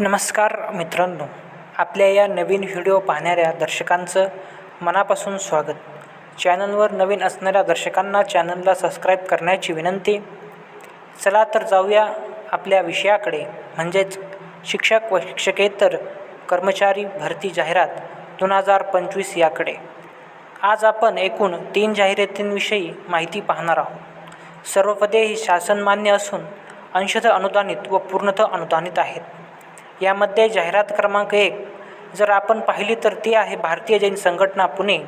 नमस्कार मित्रांनो आपल्या या नवीन व्हिडिओ पाहणाऱ्या दर्शकांचं मनापासून स्वागत. चॅनलवर नवीन असणाऱ्या दर्शकांना चॅनलला सबस्क्राईब करण्याची विनंती. चला तर जाऊया आपल्या विषयाकडे. म्हणजेच शिक्षक व शिक्षकेतर कर्मचारी भरती जाहिरात दोन हजार पंचवीस याकडे. आज आपण एकूण तीन जाहिरातींविषयी माहिती पाहणार आहोत. सर्व पदे ही शासनमान्य असून अंशतः अनुदानित व पूर्णतः अनुदानित आहेत. यामध्ये जाहिरात क्रमांक एक. जर आपण पाहिली तर ती आहे भारतीय जैन संघटना पुणे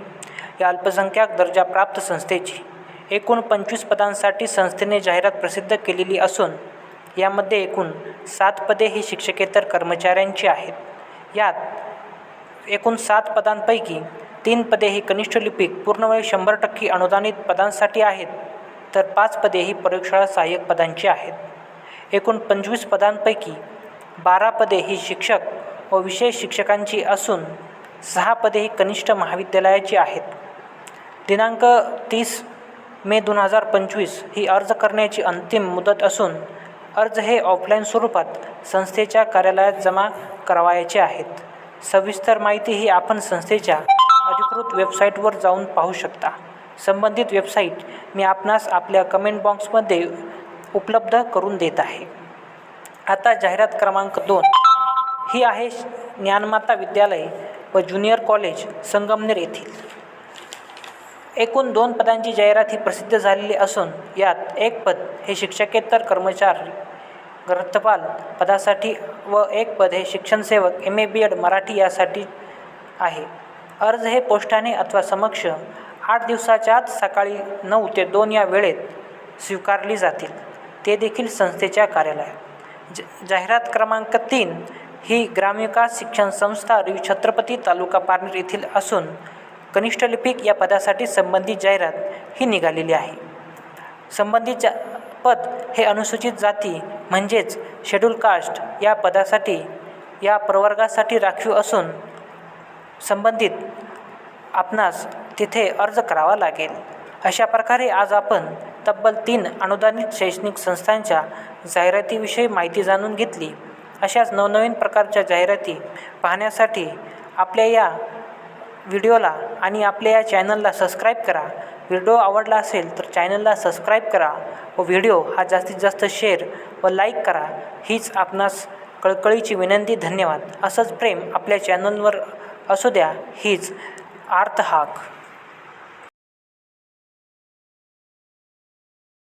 या अल्पसंख्याक दर्जाप्राप्त संस्थेची. एकूण पंचवीस पदांसाठी संस्थेने जाहिरात प्रसिद्ध केलेली असून यामध्ये एकूण सात पदे ही शिक्षकेतर कर्मचाऱ्यांची आहेत. यात एकूण सात पदांपैकी तीन पदे ही कनिष्ठ लिपिक पूर्णवेळ शंभर टक्के अनुदानित पदांसाठी आहेत तर पाच पदे ही प्रयोगशाळा सहाय्यक पदांची आहेत. एकूण पंचवीस पदांपैकी बारा पदे ही शिक्षक व विशेष शिक्षकांची असून सहा पदे ही कनिष्ठ महाविद्यालयाची आहेत. दिनांक तीस मे दोन हजार पंचवीस ही अर्ज करण्याची अंतिम मुदत असून अर्ज हे ऑफलाईन स्वरूपात संस्थेच्या कार्यालयात जमा करावायचे आहेत. सविस्तर माहिती ही आपण संस्थेच्या अधिकृत वेबसाईटवर जाऊन पाहू शकता. संबंधित वेबसाईट मी आपणास आपल्या कमेंट बॉक्समध्ये उपलब्ध करून देत आहे. आता जाहिरात क्रमांक दोन. ही आहे ज्ञानमाता विद्यालय व ज्युनियर कॉलेज संगमनेर येथील. एकूण दोन पदांची जाहिरात ही प्रसिद्ध झालेली असून यात एक पद हे शिक्षकेतर कर्मचारी ग्रंथपाल पदासाठी व एक पद हे शिक्षणसेवक M A B Ed Marathi यासाठी आहे. अर्ज हे पोस्टाने अथवा समक्ष आठ दिवसाच्या आत सकाळी नऊ ते दोन या वेळेत स्वीकारली जातील. ते देखील संस्थेच्या कार्यालयात. ज जाहिरात क्रमांक तीन ही ग्रामविकास शिक्षण संस्था रवी छत्रपती तालुका पारनेर येथील असून कनिष्ठ लिपिक या पदासाठी संबंधित जाहिरात ही निघालेली आहे. संबंधित जा पद हे अनुसूचित जाती म्हणजेच शेड्यूल कास्ट या पदासाठी या प्रवर्गासाठी राखीव असून संबंधित आपणास तिथे अर्ज करावा लागेल. अशा प्रकारे आज आपण तब्बल तीन अनुदानित शैक्षणिक संस्थांच्या जाहिरातीविषयी माहिती जाणून घेतली. अशाच नवनवीन प्रकारच्या जाहिराती पाहण्यासाठी आपल्या या व्हिडिओला आणि आपल्या या चॅनलला सबस्क्राईब करा. व्हिडिओ आवडला असेल तर चॅनलला सबस्क्राईब करा व व्हिडिओ हा जास्तीत जास्त शेअर व लाईक करा. हीच आपणास कळकळीची विनंती. धन्यवाद. असंच प्रेम आपल्या चॅनलवर असू द्या. हीच आर्त हाक.